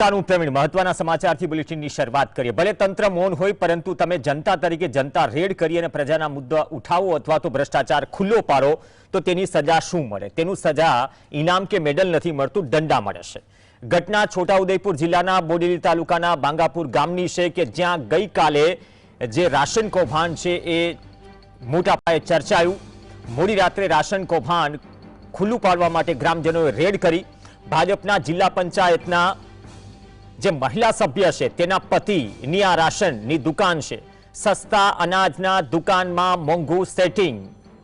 તાનું પ્રવીણ મહત્વના સમાચારથી બુલેટિનની શરૂઆત કરીએ. ભલે તંત્ર મૌન હોય, પરંતુ તમે જનતા તરીકે જનતા રેડ કરી અને પ્રજાના મુદ્દા ઉઠાવો અથવા તો ભ્રષ્ટાચાર ખુલ્લો પાડો, તો તેની સજા શું મળે? તેનું સજા ઇનામ કે મેડલ નથી મળતું, દંડા મળે છે. ઘટના છોટાઉદેપુર જિલ્લાના બોડેલી તાલુકાના બાંગાપુર ગામની છે કે જ્યાં ગઈકાલે જે રાશન કૌભાંડ છે એ મોટા પાયે ચર્ચાયું. મોડી રાત્રે રાશન કૌભાંડ ખુલ્લું પાડવા માટે ગ્રામજનોએ રેડ કરી. ભાજપના જિલ્લા પંચાયતના જે મહિલા સભ્ય છે, તેના પતિની આ રાશનની દુકાન છે. સસ્તા અનાજના દુકાનમાં મોંઘું સેટિંગ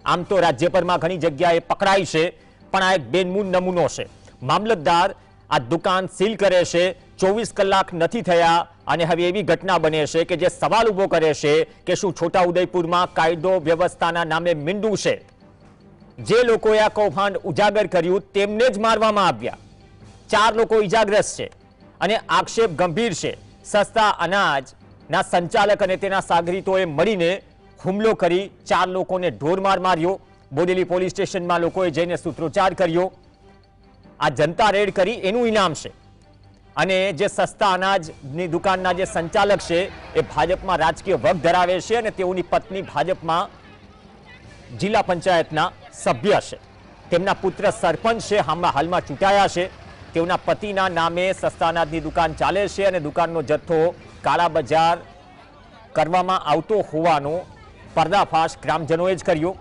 આમ તો રાજ્યભરમાં ઘણી જગ્યાએ પકડાય છે, પણ આ એક બેનમૂન નમૂનો છે. મામલતદાર આ દુકાન સીલ કરે છે, ચોવીસ કલાક નથી થયા અને હવે એવી ઘટના બને છે કે જે સવાલ ઊભો કરે છે કે શું છોટાઉદેપુરમાં કાયદો વ્યવસ્થાના નામે મીંડું છે. જે લોકોએ આ કૌભાંડ ઉજાગર કર્યું તેમને જ મારવામાં આવ્યા. ચાર લોકો ઇજાગ્રસ્ત છે. અને આક્ષેપ ગંભીર છે. સસ્તા અનાજના સંચાલક અને તેના સાગરીતોએ મળીને હુમલો કરી ચાર લોકોને ઢોરમાર માર્યો. બોડેલી પોલીસ સ્ટેશનમાં લોકોએ જઈને સૂત્રોચ્ચાર કર્યો. આ જનતા રેડ કરી એનું ઇનામ છે. અને જે સસ્તા અનાજની દુકાનના જે સંચાલક છે એ ભાજપમાં રાજકીય વગ ધરાવે છે અને તેઓની પત્ની ભાજપમાં જિલ્લા પંચાયતના સભ્ય છે. તેમના પુત્ર સરપંચ છે હાલમાં ચૂંટાયા છે. તેઓના પતિના નામે સસ્તા અનાજની દુકાન ચાલે છે અને દુકાનનો જથ્થો કાળા બજાર કરવામાં આવતો હોવાનો પર્દાફાશ ગ્રામજનોએ જ કર્યો.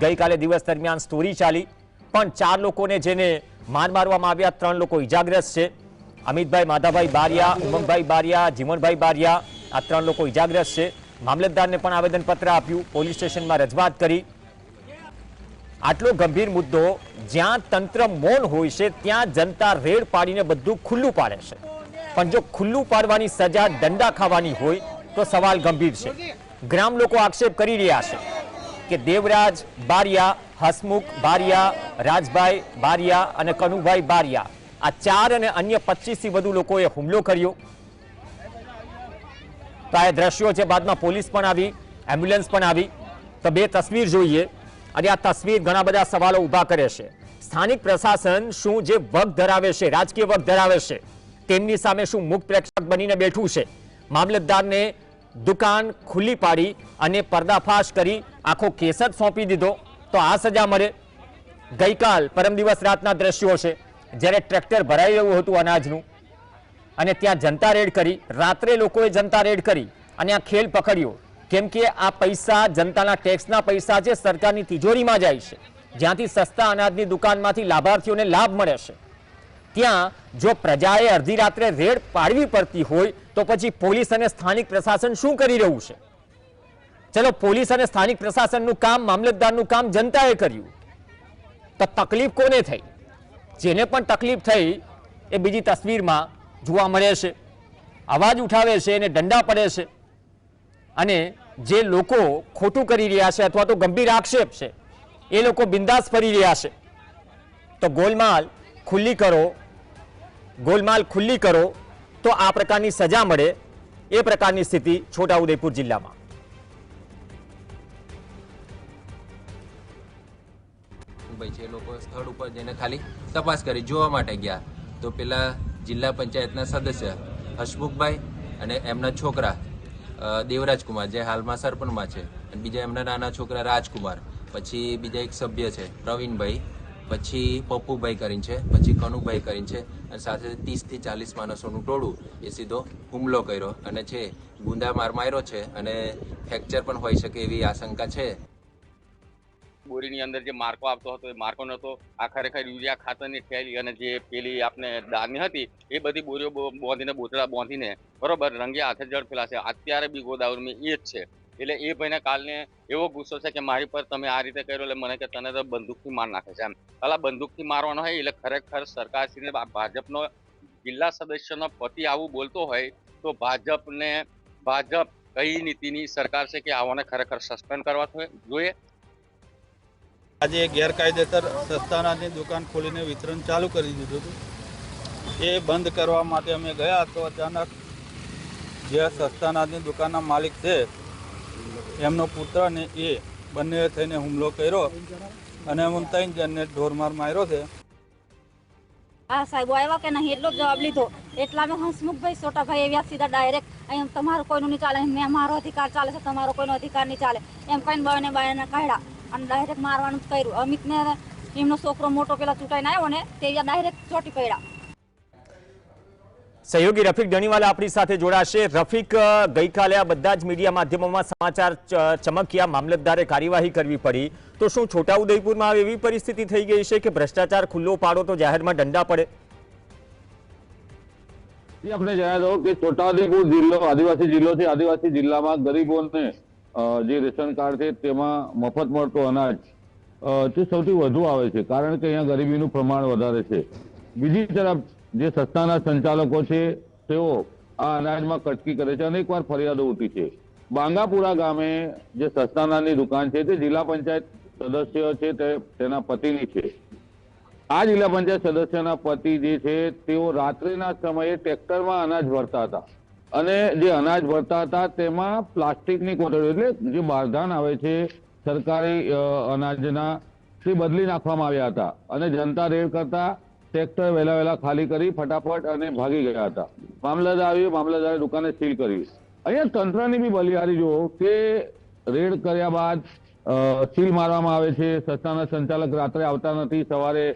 ગઈકાલે દિવસ દરમિયાન સ્ટોરી ચાલી, પણ ચાર લોકોને જેને માર મારવામાં આવ્યા, ત્રણ લોકો ઇજાગ્રસ્ત છે. અમિતભાઈ, માધાભાઈ બારિયા, ઉમંગભાઈ બારિયા, જીવનભાઈ બારિયા, આ ત્રણ લોકો ઇજાગ્રસ્ત છે. મામલતદારને પણ આવેદનપત્ર આપ્યું, પોલીસ સ્ટેશનમાં રજૂઆત કરી. આટલો ગંભીર મુદ્દો, જ્યાં તંત્ર મૌન હોય છે, ત્યાં જનતા રેડ પાડીને બધું ખુલ્લું પાડે છે. પણ જો ખુલ્લું પાડવાની સજા દંડા ખાવાની હોય, તો સવાલ ગંભીર છે. ગ્રામ લોકો આક્ષેપ કરી રહ્યા છે કે દેવરાજ, બારિયા, હસમુખ, બારિયા, રાજભાઈ, બારિયા અને કનુભાઈ બારિયા આ ચાર અને અન્ય પચીસથી વધુ લોકોએ હુમલો કર્યો. તો આ દ્રશ્યો છે બાદમાં પોલીસ પણ આવી, એમ્બ્યુલન્સ પણ આવી. તો બે તસવીર જોઈએ. અને આ તસવીર ઘણા બધા સવાલો ઊભા કરે છે. સ્થાનિક પ્રશાસન શું જે વગ ધરાવે છે, રાજકીય વગ ધરાવે છે, તેમની સામે શું મુખ પ્રેક્ષક બનીને બેઠું છે? મામલતદારને દુકાન ખુલ્લી પાડી અને પર્દાફાશ કરી આખો કેસ જ સોંપી દીધો. તો આ સજા મળે. ગઈકાલ પરમ દિવસ રાતના દ્રશ્યો છે, જ્યારે ટ્રેક્ટર ભરાઈ રહ્યું હતું અનાજનું. અને ત્યાં જનતા રેડ કરી, રાત્રે લોકોએ જનતા રેડ કરી અને આ ખેલ પકડ્યો. કેમ કે આ પૈસા જનતાના ટેક્સના પૈસા છે સરકારની તિજોરીમાં જાય છે, જ્યાંથી સસ્તા અનાજની દુકાનમાંથી લાભાર્થીઓને લાભ મળે છે. ત્યાં જો પ્રજાએ અડધી રાત્રે રેડ પાડવી પડતી હોય, તો પછી પોલીસ અને સ્થાનિક પ્રશાસન શું કરી રહ્યું છે? ચલો, પોલીસ અને સ્થાનિક પ્રશાસનનું કામ, મામલતદારનું કામ જનતાએ કર્યું. તો તકલીફ કોને થઈ? જેને પણ તકલીફ થઈ, એ બીજી તસવીરમાં જોવા મળે છે. અવાજ ઉઠાવે છે, એને દંડા પડે છે. અને જે લોકો ખોટું કરી રહ્યા છે અથવા તો ગંભીર આક્ષેપ છે, એ લોકો બિંદાસ ફરી રહ્યા છે. તો ગોલમાલ ખુલ્લી કરો, ગોલમાલ ખુલ્લી કરો, તો આ પ્રકારની સજા મળે, એ પ્રકારની સ્થિતિ છોટાઉદેપુર જિલ્લામાં. સ્થળ ઉપર જઈને ખાલી તપાસ કરી, જોવા માટે ગયા, તો પેલા જિલ્લા પંચાયતના સદસ્ય હસમુખભાઈ અને એમના છોકરા અ, દેવરાજકુમાર જે હાલમાં સરપંચમાં છે અને બીજા એમના નાના છોકરા રાજકુમાર પછી બીજા એક સભ્ય છે પ્રવીણભાઈ પછી પપ્પુભાઈ કરીને છે પછી કનુભાઈ કરીને છે અને સાથે ત્રીસથી ચાલીસ માણસોનું ટોળું એ સીધો હુમલો કર્યો અને છે ગુંદા માર માર્યો છે અને ફ્રેક્ચર પણ હોઈ શકે એવી આશંકા છે. બોરીની અંદર જે માર્કો આપતો હતો, એ માર્કો નહોતો. આ ખરેખર યુરિયા ખાતરની થેલી અને જે પેલી આપણે દાળની હતી, એ બધી બોરીઓ બાંધીને બોતડા બાંધીને બરોબર રંગે હાથે જળ છે અત્યારે બી ગોદાવરીમાં એ જ છે. એટલે એ ભાઈને કાલને એવો ગુસ્સો છે કે મારી પર તમે આ રીતે કર્યો એટલે મને કે તને તો બંદૂકથી માર નાખે છે એમ. અલા, બંદૂકથી મારવાનો હોય એટલે ખરેખર સરકારશ્રીને ભાજપનો જિલ્લા સદસ્યનો પતિ આવું બોલતો હોય તો ભાજપને, ભાજપ કઈ નીતિની સરકાર છે કે આવાને ખરેખર સસ્પેન્ડ કરવા જોઈએ. આજે ગેરકાયદેસર સસ્તાનાની દુકાન ખોલીને વિતરણ ચાલુ કરી દીધું હતું. એ બંધ કરવા માટે અમે ગયા તો અચાનક જે સસ્તા અનાજની દુકાનના માલિક છે, એમનો પુત્ર ને એ બંને થઈને હુમલો કર્યો અને હું ત્રણ જણને ઢોરમાર માર્યો છે. આ સાહેબ, આવ્યા કે નહીં એટલો જવાબ લીધો. એટલા મેં હંસમુખભાઈ છોટાભાઈ આવ્યા સીધા ડાયરેક્ટ. અહીં તમારું કોઈનું નહીં ચાલે મેં મારો અધિકાર ચાલે છે, તમારો કોઈનો અધિકાર નહીં ચાલે. એમ કહીને બાયને બાયને કાઢ્યા. અને ડાયરેક્ટ મારવાનું જ કર્યું. અમિતને એમનો છોકરો મોટો પેલા ચૂંટાઈને આવ્યો ને તે ડાયરેક્ટ ચોટી પડ્યા. સહયોગી રફીક ડણીવાલા આપણી સાથે જોડાશે. રફીક ગઈકાલે આ બધા જ મીડિયા માધ્યમોમાં સમાચાર ચમક્યા મામલતદારે કાર્યવાહી કરવી પડી. તો શું છોટાઉદેપુરમાં એવી પરિસ્થિતિ થઈ ગઈ છે કે ભ્રષ્ટાચાર ખુલ્લો પાડો તો જાહેરમાં દંડા પડે? એ આપણે જણાવી દઉં કે છોટાઉદેપુર જિલ્લો આદિવાસી જિલ્લો છે આદિવાસી જિલ્લામાં ગરીબોને જે રેશન કાર્ડ છે તેમાં મફત મળતો અનાજ તે સૌથી વધુ આવે છે, કારણ કે અહીંયા ગરીબીનું પ્રમાણ વધારે છે. બીજી તરફ, જે સંસ્થાના સંચાલકો છે, તેઓ આ અનાજમાં કટકી કરે છે અનેક વાર ફરિયાદો ઉઠી છે. બાંગાપુરા ગામે જે સસ્તાનાની દુકાન છે, તે જિલ્લા પંચાયત સદસ્ય છે, તે તેના પતિની છે. આ જિલ્લા પંચાયત સદસ્યના પતિ જે છે, તેઓ રાત્રિના સમયે ટ્રેક્ટરમાં અનાજ ભરતા હતા. અને જે અનાજ ભરતા હતા, તેમાં પ્લાસ્ટિકની કોથળીઓ એટલે જે બારધાન આવે છે, સરકારી અનાજના, તે બદલી નાખવામાં આવ્યા હતા. અને જનતા રેડ કરતા ટ્રેક્ટર વહેલા વહેલા ખાલી કરી, ફટાફટ અને ભાગી ગયા હતા. મામલતદાર આવ્યું, મામલતદારે દુકાને સીલ કરી. અહીંયા તંત્રની બી બલિહારી જુઓ કે રેડ કર્યા બાદ સીલ મારવામાં આવે છે, સંસ્થાના સંચાલક રાત્રે આવતા નથી, સવારે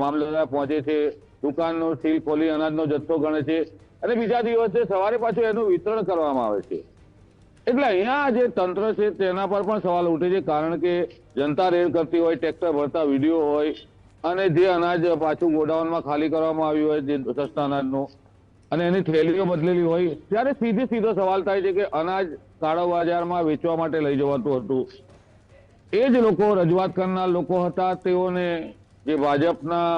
મામલતદાર પહોંચે છે, દુકાનનો સીલ ખોલી, અનાજનો જથ્થો ગણે છે અને બીજા દિવસે સવારે પાછું એનું વિતરણ કરવામાં આવે છે. એટલે અહીંયા જે તંત્ર છે તેના પર પણ સવાલ ઉઠે છે, કારણ કે જનતા રેડ કરતી હોય, ટ્રેક્ટર ભરતા વીડિયો હોય, અને જે અનાજ પાછું ગોડાઉનમાં ખાલી કરવામાં આવ્યું હોય, જે સસ્તા અનાજનું, અને એની થેલીઓ બદલેલી હોય, ત્યારે સીધે સીધો સવાલ થાય છે કે અનાજ કાળો બજારમાં વેચવા માટે લઈ જવાતું હતું. એ જ લોકો, રજૂઆત કરનાર લોકો હતા, તેઓને જે ભાજપના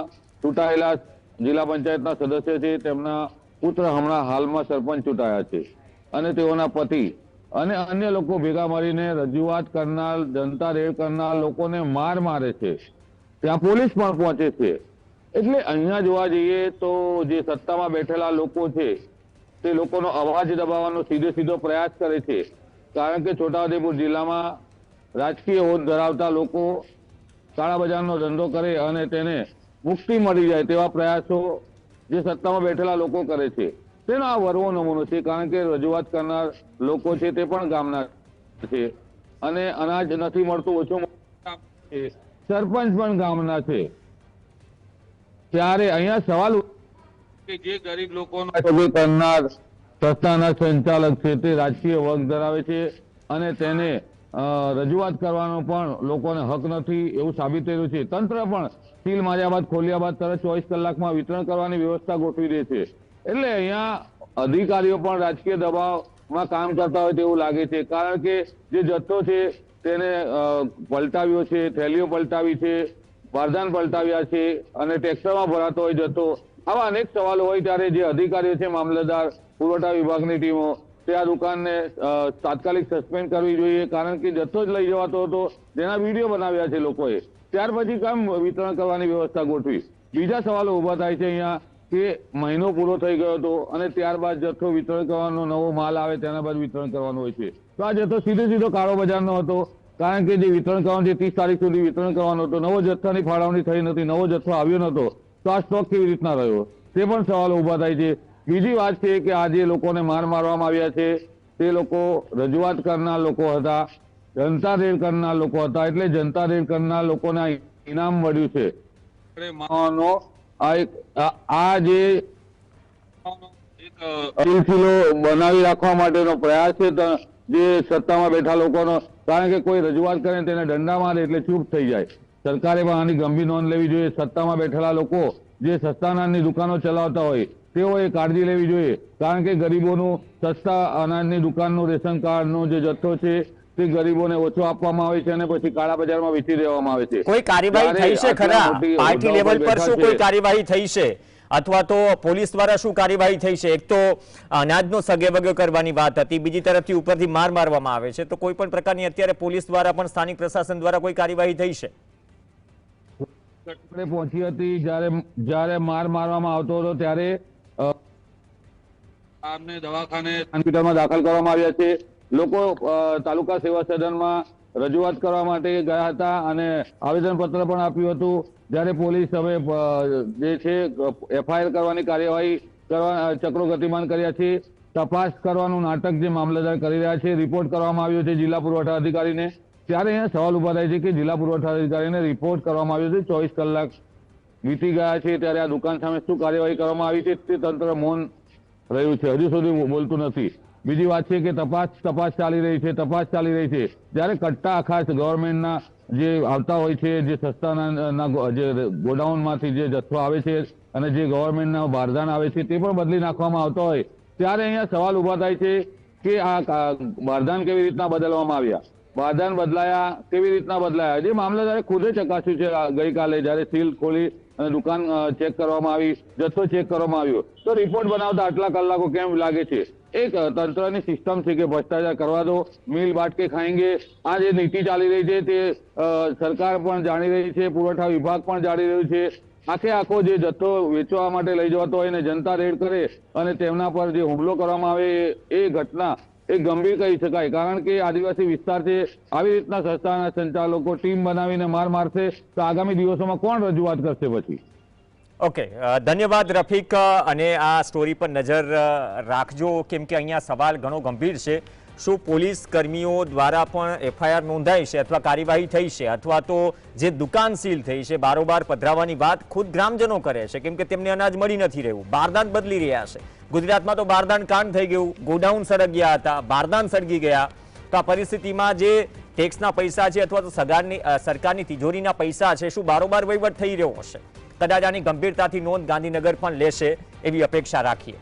ચૂંટાયેલા જિલ્લા પંચાયતના સદસ્ય છે, તેમના પુત્ર હમણાં હાલમાં સરપંચ ચૂંટાયા છે. અને તેઓના પતિ અને અન્ય લોકો ભેગા મળીને રજૂઆત કરનાર, જનતા રેડ કરનાર લોકોને માર મારે છે. ત્યાં પોલીસ પણ પહોંચે છે. એટલે અહીંયા જોવા જઈએ તો જે સત્તામાં બેઠેલા લોકો છે, તે લોકોનો અવાજ દબાવવાનો સીધે સીધો પ્રયાસ કરે છે. કારણ કે છોટાઉદેપુર જિલ્લામાં રાજકીય હોદ ધરાવતા લોકો કાળા બજારનો ધંધો કરે અને તેને મુક્તિ મળી જાય તેવા પ્રયાસો જે સત્તામાં બેઠેલા લોકો કરે છે. તેનો આ વરવો નમૂનો છે, કારણ કે રજૂઆત કરનાર લોકો છે તે પણ ગામના છે. અને અનાજ નથી મળતું, ઓછું સરપંચ પણ ગામના છે. ત્યારે અહીંયા સવાલ કે જે ગરીબ લોકોનો સભ્ય કરનાર સંસ્થાના સંચાલક છે તે રાજકીય વર્ગ ધરાવે છે અને તેને રજૂઆત કરવાનો પણ લોકોને હક નથી એવું સાબિત થયેલું છે. તંત્ર પણ સીલ માર્યા બાદ, ખોલ્યા બાદ તરત ચોવીસ કલાકમાં વિતરણ કરવાની વ્યવસ્થા ગોઠવી દે છે. એટલે અહીંયા અધિકારીઓ પણ રાજકીય દબાવમાં કામ કરતા હોય તેવું લાગે છે. કારણ કે જે જથ્થો છે તેને પલટાવ્યો છે, થેલીઓ પલટાવી છે વારદાન પલટાવ્યા છે અને ટેક્સરમાં ભરાતો હોય જથ્થો. આવા અનેક સવાલો હોય ત્યારે જે અધિકારીઓ છે, મામલતદાર, પુરવઠા વિભાગની ટીમો તે આ દુકાનને તાત્કાલિક સસ્પેન્ડ કરવી જોઈએ, કારણ કે જથ્થો જ લઈ જવાતો હતો, જેના વીડિયો બનાવ્યા છે લોકોએ. ત્યાર પછી કામ વિતરણ કરવાની વ્યવસ્થા ગોઠવી? બીજા સવાલો ઊભા થાય છે અહીંયા, કે મહિનો પૂરો થઈ ગયો હતો, અને ત્યારબાદ જથ્થો વિતરણ કરવાનો નવો માલ આવે, તેના બાદ વિતરણ કરવાનો હોય છે. તો આ જથ્થો સીધો સીધો કાળો બજારનો હતો, કારણ કે જે વિતરણ કરવાનું છે, ત્રીસ તારીખ સુધી વિતરણ કરવાનું હતું. નવો જથ્થાની ફાળવણી થઈ નથી, નવો જથ્થો આવ્યો નહોતો. તો આ સ્ટોક કેવી રીતના રહ્યો? તે પણ સવાલો ઊભા થાય છે. બીજી વાત છે કે આ જે લોકોને માર મારવામાં આવ્યા છે. તે લોકો રજૂઆત કરનાર લોકો હતા જનતા રેડ કરનાર લોકો હતા એટલે જનતા રેડ કરનાર લોકોને ઇનામ મળ્યું છે. આ જે સિલસિલો બનાવી રાખવા માટેનો પ્રયાસ છે જે સત્તામાં બેઠા લોકોનો કારણ કે કોઈ રજૂઆત કરે તેને દંડા મારે એટલે ચૂપ થઈ જાય. સરકારે પણ આની ગંભીર નોંધ લેવી જોઈએ. સત્તામાં બેઠેલા લોકો જે સસ્તા અનાજની દુકાનો ચલાવતા હોય તેઓએ કાળજી લેવી જોઈએ. કારણ કે ગરીબોનું સસ્તા અનાજની દુકાનનું રેશન કાર્ડનો જે જથ્થો છે તે ગરીબોને ઓછો આપવામાં આવે છે અને પછી કાળા બજારમાં વેચી દેવામાં આવે છે. કોઈ કાર્યવાહી થઈ છે ખરા? પાર્ટી લેવલ પર શું કોઈ કાર્યવાહી થઈ છે? અથવા તો પોલીસ દ્વારા શું કાર્યવાહી થઈ છે? એક તો અનાજનો સગે વગે કરવાની વાત હતી બીજી તરફથી ઉપરથી માર મારવામાં આવે છે. તો કોઈ પણ પ્રકારની અત્યારે પોલીસ દ્વારા પણ સ્થાનિક પ્રશાસન દ્વારા કોઈ કાર્યવાહી થઈ છે? ઘટનાએ પહોંચી હતી જ્યારે જ્યારે માર મારવામાં આવતો હતો ત્યારે આમને દવાખાને હોસ્પિટલમાં દાખલ કરવામાં આવ્યા છે. લોકો તાલુકા સેવા સદનમાં રજૂઆત કરવા માટે ગયા હતા અને આવેદનપત્ર પણ આપ્યું હતું. જ્યારે પોલીસ હવે જે છે એફઆઈઆર કરવાની કાર્યવાહી કરવા ચક્રો ગતિમાન કર્યા છે. તપાસ કરવાનું નાટક જે મામલતદાર કરી રહ્યા છે રિપોર્ટ કરવામાં આવ્યો છે જિલ્લા પુરવઠા અધિકારીને. ત્યારે અહીંયા સવાલ ઊભા થાય છે કે જિલ્લા પુરવઠા અધિકારીને રિપોર્ટ કરવામાં આવ્યો છે, ચોવીસ કલાક વીતી ગયા છે, ત્યારે આ દુકાન સામે શું કાર્યવાહી કરવામાં આવી છે તે તંત્ર મૌન રહ્યું છે. હજુ સુધી બોલતું નથી. બીજી વાત છે કે તપાસ તપાસ ચાલી રહી છે, તપાસ ચાલી રહી છે. જ્યારે કટ્ટા ખાસ ગવર્મેન્ટના જે આવતા હોય છે, જે સસ્તાના જે ગોડાઉનમાંથી જે જથ્થો આવે છે અને જે ગવર્મેન્ટના બારદાન આવે છે તે પણ બદલી નાખવામાં આવતો હોય. ત્યારે અહીંયા સવાલ ઊભા થાય છે કે આ બારદાન કેવી રીતના બદલવામાં આવ્યા? બારદાન બદલાયા, કેવી રીતના બદલાયા? જે મામલતદારે ખુદે ચકાસ્યું છે ગઈકાલે જ્યારે સીલ ખોલી અને દુકાન ચેક કરવામાં આવી, જથ્થો ચેક કરવામાં આવ્યો, તો રિપોર્ટ બનાવતા આટલા કલાકો કેમ લાગે છે? એક તંત્રની સિસ્ટમ છે કે ભ્રષ્ટાચાર કરવા દો, મિલ બાટકે ખાएंगे આ જે નીતિ ચાલી રહી છે તે સરકાર પણ જાણી રહી છે, પુરવઠા વિભાગ પણ જાણી રહ્યું છે. આખે આખો જે જથ્થો વેચવા માટે લઈ જવાતો હોય ને જનતા રેડ કરે અને તેમના પર જે હુમલો કરવામાં આવે એ ઘટના એ ગંભીર કહી શકાય. કારણ કે આદિવાસી વિસ્તાર છે, આવી રીતના સંસ્થાના સંચાલકો ટીમ બનાવીને માર મારશે તો આગામી દિવસોમાં કોણ રજૂઆત કરશે પછી? ઓકે ધન્યવાદ રફીક અને આ સ્ટોરી પર નજર રાખજો. કેમ કે અહીંયા સવાલ ઘણો ગંભીર છે. શું પોલીસ કર્મીઓ દ્વારા પણ એફઆઈઆર નોંધાઈ છે અથવા કાર્યવાહી થઈ છે? અથવા તો જે દુકાન સીલ થઈ છે બારોબાર પધરાવવાની વાત ખુદ ગ્રામજનો કરે છે કેમ કે તેમને અનાજ મળી નથી રહ્યું બારદાન બદલી રહ્યા છે. ગુજરાતમાં તો બારદાન કાંડ થઈ ગયું. ગોડાઉન સળગ્યા હતા બારદાન સળગી ગયા. તો આ પરિસ્થિતિમાં જે ટેક્સના પૈસા છે અથવા તો સરકારની અ, સરકારની તિજોરીના પૈસા છે શું બારોબાર વહીવટ થઈ રહ્યો હશે? કદાચ આની ગંભીરતાથી નોંધ ગાંધીનગર પણ લેશે એવી અપેક્ષા રાખીએ.